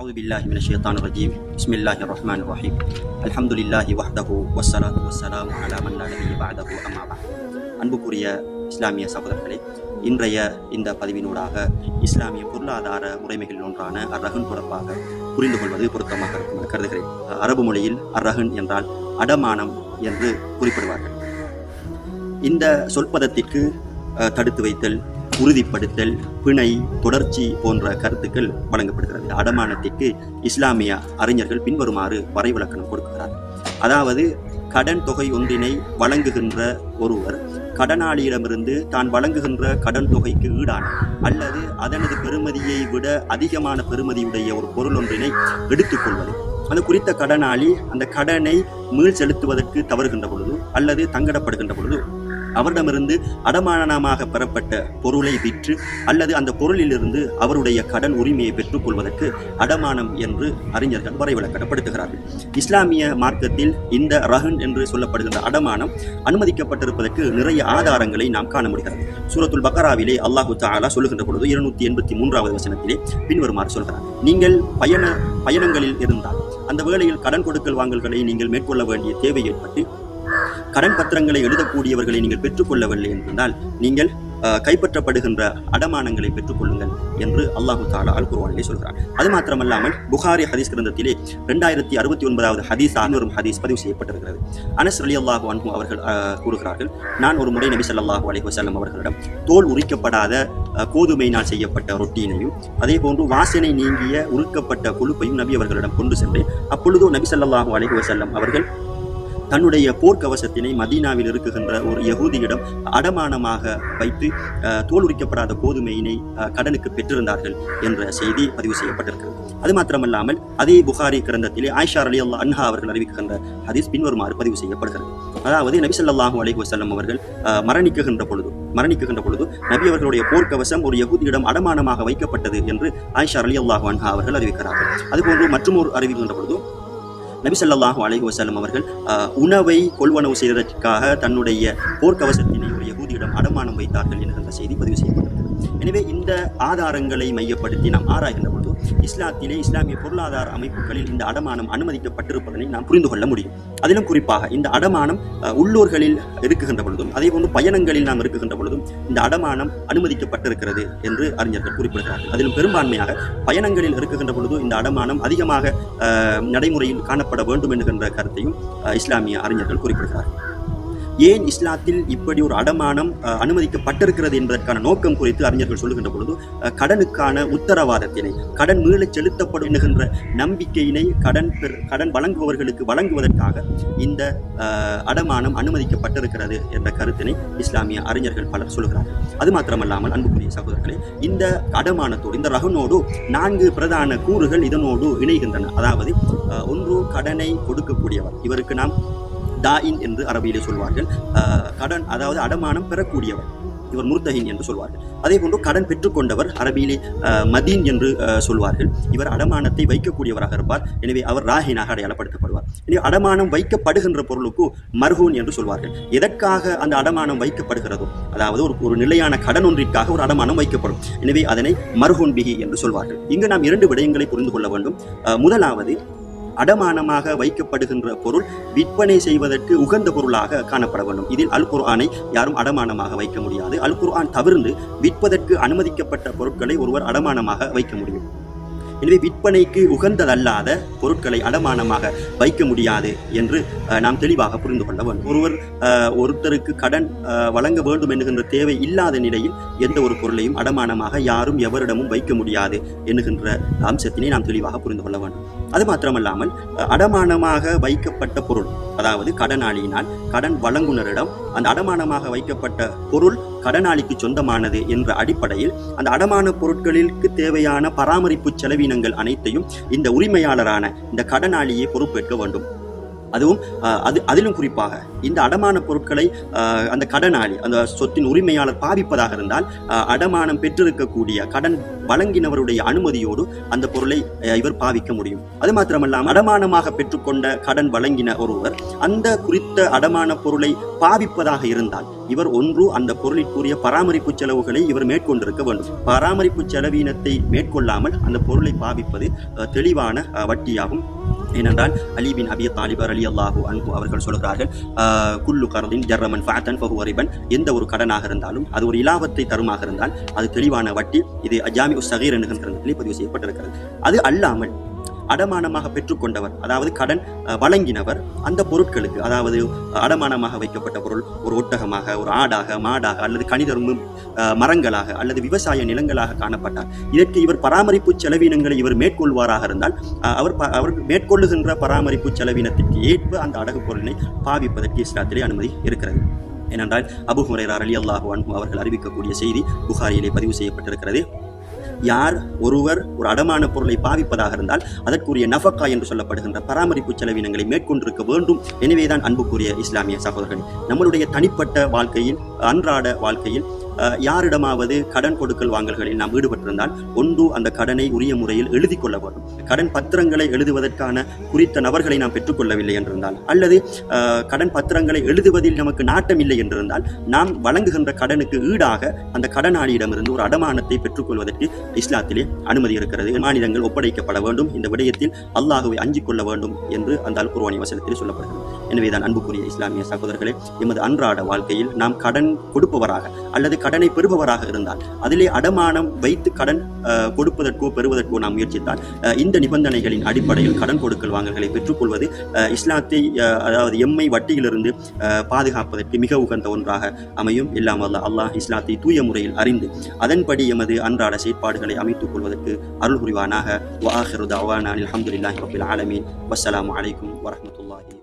أعوذ بالله من الشيطان الرجيم بسم الله الرحمن الرحيم الحمد لله وحده والصلاة والسلام على من لا نبي بعده أما بعد அன்புக்குரிய இஸ்லாமிய சகோதரர்களே இன்றைய இந்த பதிவினூடாக இஸ்லாமிய பொருளாதார முறைமைகள் ஒன்றான அர்ரகன் தொடர்பாக புரிந்து கொள்வது பொருத்தமாக இருக்கும் என கருதுகிறேன் அரபு மொழியில் அர்ரகன் என்றால் அடமானம் என்று குறிப்பிடுவார்கள் இந்த சொற்பதத்திற்கு அஹ், தடுத்து வைத்தல் உறுதிப்படுத்தல் பிணை தொடர்ச்சி போன்ற கருத்துக்கள் வழங்கப்படுகிறது. அடமானத்திற்கு இஸ்லாமிய அறிஞர்கள் பின்வருமாறு வரைவிலக்கணம் கொடுக்கிறார். அதாவது கடன் தொகை ஒன்றினை வழங்குகின்ற ஒருவர் கடனாளியிடமிருந்து தான் வழங்குகின்ற கடன் தொகைக்கு ஈடான அல்லது அதனது பெறுமதியை விட அதிகமான பெறுமதியுடைய ஒரு பொருள் ஒன்றினை எடுத்துக்கொள்வது அந்த குறித்த கடனாளி அந்த கடனை மீள் செலுத்துவதற்கு தவறுகின்ற பொழுது அல்லது தங்கடப்படுகின்ற பொழுது அவரிடமிருந்து அடமானமாக பெறப்பட்ட பொருளை விற்று அல்லது அந்த பொருளிலிருந்து அவருடைய கடன் உரிமையை பெற்றுக்கொள்வதற்கு அடமானம் என்று அறிஞர்கள் வரைவிலக்கணப்படுத்துகிறார்கள். இஸ்லாமிய மார்க்கத்தில் இந்த ரஹன் என்று சொல்லப்படுகின்ற அடமானம் அனுமதிக்கப்பட்டிருப்பதற்கு நிறைய ஆதாரங்களை நாம் காண முடிகிறது. சூரத்துல் பக்கராவிலே அல்லாஹு தாலா சொல்லுகின்ற பொழுது இருநூத்தி எண்பத்தி மூன்றாவது வசனத்திலே பின்வருமாறு சொல்கிறார். நீங்கள் பயண பயணங்களில் இருந்தால் அந்த வேளையில் கடன் கொடுக்கல் வாங்கல்களை நீங்கள் மேற்கொள்ள வேண்டிய தேவை ஏற்பட்டு கடன் பத்திரங்களை எழுதக்கூடியவர்களை நீங்கள் பெற்றுக்கொள்ளவில்லை என்றால் நீங்கள் கைப்பற்றப்படுகின்ற அடமானங்களை பெற்றுக்கொள்ளுங்கள் என்று அல்லாஹு தாலா அல் குர்வானிலே சொல்கிறார் அது மாத்திரமல்லாமல் புகாரி ஹதீஸ் கிரந்தத்திலே ரெண்டாயிரத்தி அறுபத்தி ஒன்பதாவது ஹதீஸ் வரும் ஹதீஸ் பதிவு செய்யப்பட்டிருக்கிறது. அனஸ் அலி அல்லாஹு அன்பு அவர்கள் அஹ், கூறுகிறார்கள் நான் ஒரு முறை நபி சல்லாஹூ அலி வசல்லம் அவர்களிடம் தோல் உரிக்கப்படாத அஹ், கோதுமையினால் செய்யப்பட்ட ரொட்டீனையும் அதே போன்று வாசனை நீங்கிய உருக்கப்பட்ட கொழுப்பையும் நபி அவர்களிடம் கொண்டு சென்றேன். அப்பொழுது நபி சல்லாஹூ அலி வசல்லம் அவர்கள் தன்னுடைய போர்க்கவசத்தினை மதீனாவில் இருக்குகின்ற ஒரு யகூதியிடம் அடமானமாக வைத்து தோலுரிக்கப்படாத கோதுமையினை கடனுக்கு பெற்றிருந்தார்கள் என்ற செய்தி பதிவு செய்யப்பட்டிருக்கிறது. அது மாத்திரமல்லாமல் அதே புகாரி கிரந்தத்திலே ஆயிஷா அலி அல்லா அன்ஹா அவர்கள் அறிவிக்கின்ற ஹதீஸ் பின்வருமாறு பதிவு செய்யப்படுகிறது. அதாவது நபி ஸல்லல்லாஹு அலைஹி வஸல்லம் அவர்கள் அஹ், மரணிக்குகின்ற பொழுது மரணிக்குகின்ற பொழுது நபி அவர்களுடைய போர்க்கவசம் ஒரு யகூதியிடம் அடமானமாக வைக்கப்பட்டது என்று ஆயிஷா அலி அல்லாஹு அன்ஹா அவர்கள் அறிவிக்கிறார்கள். அதுபோன்று மற்றும் ஒரு அறிவிக்கின்ற பொழுது நபி ஸல்லல்லாஹு அலைஹி வஸல்லம் அவர்கள் உணவை கொள்வனவு செய்வதற்காக தன்னுடைய போர்க்கவசத்தினை ஒரு அடமானம் வைத்தார்கள் என்கின்ற செய்தி பதிவு செய்யப்பட்டது. எனவே இந்த ஆதாரங்களை மையப்படுத்தி நாம் ஆராய்கின்ற பொழுது இஸ்லாத்திலே இஸ்லாமிய பொருளாதார அமைப்புகளில் இந்த அடமானம் அனுமதிக்கப்பட்டிருப்பதனை நாம் புரிந்து கொள்ள முடியும். அதிலும் குறிப்பாக இந்த அடமானம் உள்ளூர்களில் இருக்குகின்ற பொழுதும் அதே போன்று பயணங்களில் நாம் இருக்குகின்ற பொழுதும் இந்த அடமானம் அனுமதிக்கப்பட்டிருக்கிறது என்று அறிஞர்கள் குறிப்பிடுகிறார்கள். அதிலும் பெரும்பான்மையாக பயணங்களில் இருக்குகின்ற பொழுது இந்த அடமானம் அதிகமாக அஹ், நடைமுறையில் காணப்பட வேண்டும் என்கின்ற கருத்தையும் இஸ்லாமிய அறிஞர்கள் குறிப்பிடுகிறார்கள். ஏன் இஸ்லாத்தில் இப்படி ஒரு அடமானம் அனுமதிக்கப்பட்டிருக்கிறது என்பதற்கான நோக்கம் குறித்து அறிஞர்கள் சொல்லுகின்ற பொழுது கடனுக்கான உத்தரவாதத்தினை கடன் மீளச் செலுத்தப்படும் என்கின்ற நம்பிக்கையினை கடன் பெறு- கடன் வழங்குபவர்களுக்கு வழங்குவதற்காக இந்த அடமானம் அனுமதிக்கப்பட்டிருக்கிறது என்ற கருத்தினை இஸ்லாமிய அறிஞர்கள் பலர் சொல்கிறார்கள். அது மாத்திரமல்லாமல் அன்புக்குரிய சகோதரர்களே இந்த அடமானத்தோடு இந்த ரகனோடு நான்கு பிரதான கூறுகள் இதனோடு இணைகின்றன. அதாவது ஒன்று கடனை கொடுக்கக்கூடியவர். இவருக்கு நாம் தாயின் என்று அரபியிலே சொல்வார்கள். கடன் அதாவது அடமானம் பெறக்கூடியவர். இவர் முர்தஹின் என்று சொல்வார்கள். அதே போன்று கடன் பெற்றுக்கொண்டவர் அரபியிலே மதீன் என்று சொல்வார்கள். இவர் அடமானத்தை வைக்கக்கூடியவராக இருப்பார். எனவே அவர் ராஹினாக அடையாளப்படுத்தப்படுவார். எனவே அடமானம் வைக்கப்படுகின்ற பொருளுக்கு மர்ஹூன் என்று சொல்வார்கள். எதற்காக அந்த அடமானம் வைக்கப்படுகிறதோ அதாவது ஒரு ஒரு நிலையான கடன் ஒன்றிற்காக ஒரு அடமானம் வைக்கப்படும். எனவே அதனை மர்ஹூன் பிஹி என்று சொல்வார்கள். இங்கு நாம் இரண்டு விடயங்களை புரிந்து கொள்ள வேண்டும். முதலாவது அடமானமாக வைக்கப்படுகின்ற பொருள் விற்பனை செய்வதற்கு உகந்த பொருளாக காணப்பட வேண்டும். இதில் அல் குர்ஆனை யாரும் அடமானமாக வைக்க முடியாது. அல் குர்ஆன் தவிர்ந்து விற்பதற்கு அனுமதிக்கப்பட்ட பொருட்களை ஒருவர் அடமானமாக வைக்க முடியும். எனவே விற்பனைக்கு உகந்ததல்லாத பொருட்களை அடமானமாக வைக்க முடியாது என்று நாம் தெளிவாக புரிந்து கொள்ள வேண்டும். ஒருவர் ஒருத்தருக்கு கடன் வழங்க வேண்டும் என்கின்ற தேவை இல்லாத நிலையில் எந்த ஒரு பொருளையும் அடமானமாக யாரும் எவரிடமும் வைக்க முடியாது என்கின்ற அம்சத்தினை நாம் தெளிவாக புரிந்து கொள்ள வேண்டும். அது மாத்திரமல்லாமல் அடமானமாக வைக்கப்பட்ட பொருள் அதாவது கடனாளியினால் கடன் வழங்குனரிடம் அந்த அடமானமாக வைக்கப்பட்ட பொருள் கடனாளிக்கு சொந்தமானது என்ற அடிப்படையில் அந்த அடமான பொருட்களிற்கு தேவையான பராமரிப்பு செலவினங்கள் அனைத்தையும் இந்த உரிமையாளரான இந்த கடனாளியை பொறுப்பேற்க வேண்டும். அதுவும் அது அதிலும் குறிப்பாக இந்த அடமான பொருட்களை அந்த கடனாளி அந்த சொத்தின் உரிமையாளர் பாவிப்பதாக இருந்தால் அடமானம் பெற்றிருக்கக்கூடிய கடன் வழங்கினவருடைய அனுமதியோடு அந்த பொருளை இவர் பாவிக்க முடியும். அது மாத்திரமல்லாமல் அடமானமாக பெற்றுக்கொண்ட கடன் வழங்கின ஒருவர் அந்த குறித்த அடமான பொருளை பாவிப்பதாக இருந்தால் இவர் ஒன்று அந்த பொருளிற்குரிய பராமரிப்பு செலவுகளை இவர் மேற்கொண்டிருக்க வேண்டும். பராமரிப்பு செலவீனத்தை மேற்கொள்ளாமல் அந்த பொருளை பாவிப்பது தெளிவான வட்டியாகும். ஏனென்றால் அலிபின் அபி தாலிபர் அலி அல்லாஹூ அன்பு அவர்கள் சொல்கிறார்கள் குல்லு கரதின் ஜர்ரமன் பகு ஃபஹுவரிபன் எந்த ஒரு கடனாக இருந்தாலும் அது ஒரு இலாபத்தை தருமாக இருந்தால் அது தெளிவான வட்டி இது அஜாமி உஸ் சகீர் என்கின்ற பதிவு செய்யப்பட்டிருக்கிறது. அது அல்லாமல் அடமானமாக பெற்றுக்கொண்டவர் அதாவது கடன் வழங்கினவர் அந்த பொருட்களுக்கு அதாவது அடமானமாக வைக்கப்பட்ட பொருள் ஒரு ஒட்டகமாக ஒரு ஆடாக மாடாக அல்லது கணிதரும் மரங்களாக அல்லது விவசாய நிலங்களாக காணப்பட்டார். இதற்கு இவர் பராமரிப்பு செலவினங்களை இவர் மேற்கொள்வாராக இருந்தால் அவர் அவர் மேற்கொள்ளுகின்ற பராமரிப்பு செலவினத்திற்கு ஏற்ப அந்த அடகு பொருளினை பாவிப்பதற்கு இஸ்லாத்திலே அனுமதி இருக்கிறது. ஏனென்றால் அபு ஹுரேரா அலி அல்லாஹு அன்பு அவர்கள் அறிவிக்கக்கூடிய செய்தி புகாரியிலே பதிவு செய்யப்பட்டிருக்கிறது. யார் ஒருவர் ஒரு அடமான பொருளை பாவிப்பதாக இருந்தால் அதற்குரிய நஃபக்கா என்று சொல்லப்படுகின்ற பராமரிப்பு செலவினங்களை மேற்கொண்டிருக்க வேண்டும். எனவேதான் அன்புக்குரிய இஸ்லாமிய சகோதரர்கள் நம்மளுடைய தனிப்பட்ட வாழ்க்கையில் அன்றாட வாழ்க்கையில் யாரிடமாவது கடன் கொடுக்கல் வாங்கல்களில் நாம் ஈடுபட்டிருந்தால் ஒன்று அந்த கடனை உரிய முறையில் எழுதி கொள்ள வேண்டும். கடன் பத்திரங்களை எழுதுவதற்கான குறித்த நபர்களை நாம் பெற்றுக்கொள்ளவில்லை என்றிருந்தால் அல்லது கடன் பத்திரங்களை எழுதுவதில் நமக்கு நாட்டம் இல்லை என்றிருந்தால் நாம் வழங்குகின்ற கடனுக்கு ஈடாக அந்த கடனாளியிடமிருந்து ஒரு அடமானத்தை பெற்றுக்கொள்வதற்கு இஸ்லாத்திலே அனுமதி இருக்கிறது. மாநிலங்கள் ஒப்படைக்கப்பட வேண்டும். இந்த விடயத்தில் அல்லாஹுவை அஞ்சிக் கொள்ள வேண்டும் என்று அந்த அல் வசனத்தில் சொல்லப்படுகிறது. எனவேதான் அன்புக்குரிய இஸ்லாமிய சகோதரர்களே எமது அன்றாட வாழ்க்கையில் நாம் கடன் கொடுப்பவராக அல்லது கடனை பெறுபவராக இருந்தால் அதிலே அடமானம் வைத்து கடன் கொடுப்பதற்கோ பெறுவதற்கோ நாம் முயற்சித்தால் இந்த நிபந்தனைகளின் அடிப்படையில் கடன் கொடுக்கல் வாங்கல்களை பெற்றுக்கொள்வது இஸ்லாத்தை அதாவது எம்மை வட்டியிலிருந்து பாதுகாப்பதற்கு மிக உகந்த ஒன்றாக அமையும். இல்லாமல் அல்ல அல்லாஹ் இஸ்லாத்தை தூய முறையில் அறிந்து அதன்படி எமது அன்றாட செயற்பாடுகளை அமைத்துக் கொள்வதற்கு அருள் புரிவானாக. வாஹிரு தவானா அல்ஹம்துலில்லாஹி ரப்பில் ஆலமீன். வசலாம் அலைக்கும் வரமத்துல்லாஹி